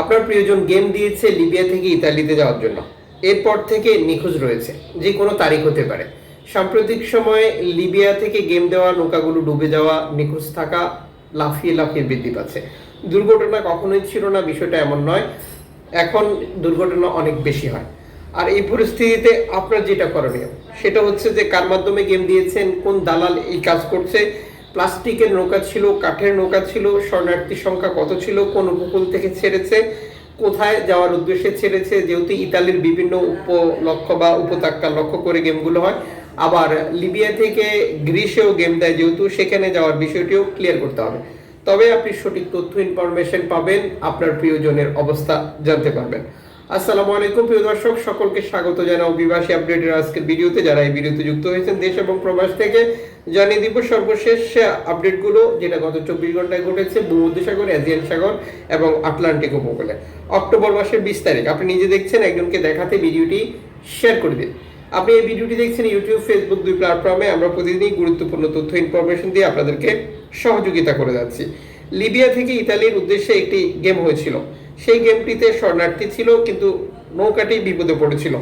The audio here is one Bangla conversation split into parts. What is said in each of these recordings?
আপনার প্রিয়জন গেম দিয়েছে লিবিয়া থেকে ইতালিতে যাওয়ার জন্য। এরপর থেকে নিখোঁজ রয়েছে, যে কোনো তারিখ হতে পারে। সাম্প্রতিক সময়ে লিবিয়া থেকে গেম দেওয়া, নৌকাগুলো ডুবে যাওয়া, নিখোঁজ থাকা লাফিয়ে লাফিয়ে বৃদ্ধি পাচ্ছে। দুর্ঘটনা কখনোই ছিল না, বিষয়টা এমন নয়। এখন দুর্ঘটনা অনেক বেশি হয়। আর এই পরিস্থিতিতে আপনার যেটা করণীয়, সেটা হচ্ছে যে কার মাধ্যমে গেম দিয়েছেন, কোন দালাল এই কাজ করছে প্লাস্টিকের নৌকা ছিল, কাঠের নৌকা ছিল, শরণার্থীর সংখ্যা কত ছিল, কোন উপকূল থেকে ছেড়েছে, কোথায় যাওয়ার উদ্দেশ্যে ছেড়েছে, যেহেতু ইতালির বিভিন্ন উপলক্ষ্য বা উপত্যকা লক্ষ্য করে গেমগুলো হয়, আবার লিবিয়া থেকে গ্রিসেও গেম দেয়, যেহেতু সেখানে যাওয়ার বিষয়টিও ক্লিয়ার করতে হবে। তবে আপনি সঠিক তথ্য ইনফরমেশন পাবেন, আপনার প্রিয়জনের অবস্থা জানতে পারবেন। আসসালামু আলাইকুম, প্রিয় দর্শক, সকলকে স্বাগত জানাও অভিবাসী আপডেটের আজকের ভিডিওতে। যারা এই ভিডিওতে যুক্ত হয়েছেন দেশ এবং প্রবাস থেকে, জানিয়ে দিব সর্বশেষ আপডেটগুলো, যেটা গত চব্বিশ ঘন্টায় ঘটেছে ভূমধ্যসাগর এজিয়ান সাগর এবং আটলান্টিক উপকূলে। অক্টোবর মাসের বিশ তারিখ। আপনি নিজে দেখছেন, একজনকে দেখাতে ভিডিওটি শেয়ার করে দিন। আপনি এই ভিডিওটি দেখছেন ইউটিউব, ফেসবুক দুই প্ল্যাটফর্মে। আমরা প্রতিদিনই গুরুত্বপূর্ণ তথ্য, ইনফরমেশন দিয়ে আপনাদেরকে সহযোগিতা করে যাচ্ছি। লিবিয়া থেকে ইতালির উদ্দেশ্যে একটি গেম হয়েছিল। সেই গেমটিতে শরণার্থী ছিল, কিন্তু নৌকাটি বিপদে পড়েছিল।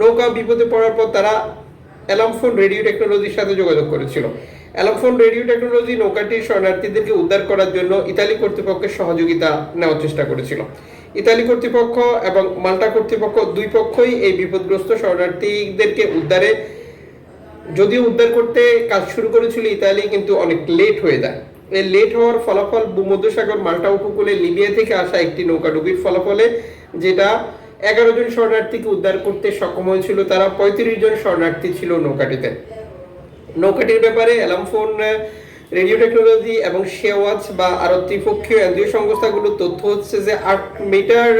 নৌকা বিপদে পড়ার পর তারা অ্যালামফোন রেডিও টেকনোলজির সাথে যোগাযোগ করেছিল। অ্যালামফোন রেডিও টেকনোলজি নৌকাটির শরণার্থীদেরকে উদ্ধার করার জন্য ইতালি কর্তৃপক্ষের সহযোগিতা নেওয়ার চেষ্টা করেছিল। ইতালি কর্তৃপক্ষ এবং মাল্টা কর্তৃপক্ষ দুই পক্ষই এই বিপদগ্রস্ত শরণার্থীদেরকে উদ্ধারে, যদিও উদ্ধার করতে কাজ শুরু করেছিল ইতালি, কিন্তু অনেক লেট হয়ে যায়। লেট হওয়ার ফলাফল ভূমধ্যসাগর মাল্টা উপকূলে লিবিয়া থেকে আসা একটি নৌকাডুবির ফলাফলে, যেটা এগারো জন শরণার্থীকে উদ্ধার করতে সক্ষম হয়েছিল। তারা পঁয়ত্রিশ জন শরণার্থী ছিল নৌকাটিতে। নৌকাটির ব্যাপারে অ্যালামফোন রেডিও টেকনোলজি এবং শেওয়াচ বা আরও ত্রিপক্ষীয় এনজিও সংস্থাগুলোর তথ্য হচ্ছে যে আট মিটার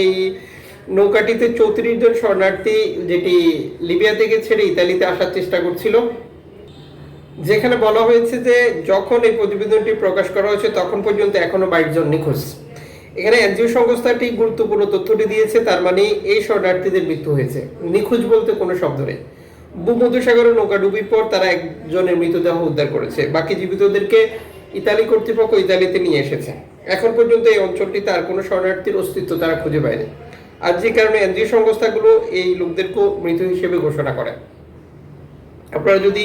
এই নৌকাটিতে চৌত্রিশ জন শরণার্থী, যেটি লিবিয়া থেকে ছেড়ে ইতালিতে আসার চেষ্টা করছিল। যেখানে বলা হয়েছে যে যখন এই প্রতিবেদনটি প্রকাশ করা হয়েছে, তখন পর্যন্ত এখনও বাইশ জন নিখোঁজ। এখানে এনজিও সংস্থাটি গুরুত্বপূর্ণ তথ্যটি দিয়েছে, তার মানে এই শরণার্থীদের মৃত্যু হয়েছে। নিখোঁজ বলতে কোনো শব্দ নেই। ভূমধ্যসাগরের নৌকা ডুবির পর তারা একজনের মৃতদেহ উদ্ধার করেছে। বাকি জীবিতদেরকে ইতালি কর্তৃপক্ষ ইতালিতে নিয়ে এসেছে। এখন পর্যন্ত এই অঞ্চলটি তার কোনো শরণার্থীর অস্তিত্ব তারা খুঁজে পায়নি। আর যে কারণে এনজিও সংস্থাগুলো এই লোকদেরকেও মৃত হিসেবে ঘোষণা করে। আপনারা যদি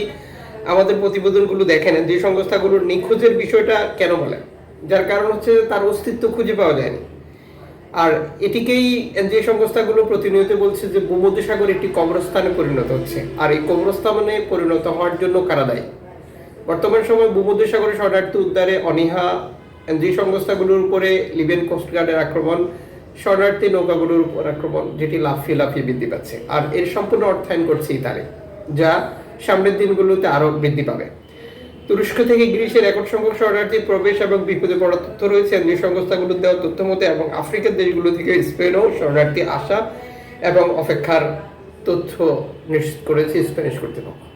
আমাদের প্রতিবেদনগুলো দেখেন যে সংস্থাগুলোর নিখোঁজের বিষয়টা কেন বলে? যার কারণ হচ্ছে তার অস্তিত্ব খুঁজে পাওয়া যায়নি। আর এটিকেই যে সংস্থাগুলো প্রতিনিয়ত বলছে যে ভূমধ্যসাগর একটি কবরস্থানে পরিণত হচ্ছে। আর এই কবরস্থানে পরিণত হওয়ার জন্য কারা দায়ী? বর্তমান সময় ভূমধ্যসাগরে শরণার্থী উদ্ধারে অনীহা, যে সংস্থাগুলোর উপরে লিবিয়ান কোস্টগার্ডের আক্রমণ, শরণার্থী নৌকাগুলোর উপর আক্রমণ, যেটি লাফিয়ে লাফিয়ে বৃদ্ধি পাচ্ছে। আর এর সম্পূর্ণ অর্থায়ন করছে ইতালি, যা সামনের দিনগুলোতে আরও বৃদ্ধি পাবে। তুরস্ক থেকে গ্রিসের রেকর্ড সংখ্যক শরণার্থী প্রবেশ এবং বিপদে পড়ার তথ্য রয়েছে। নিজ সংস্থাগুলোর দেওয়া তথ্য মতে এবং আফ্রিকার দেশগুলো থেকে স্পেনও শরণার্থী আসা এবং অপেক্ষার তথ্য নিশ্চিত করেছে স্প্যানিশ কর্তৃপক্ষ।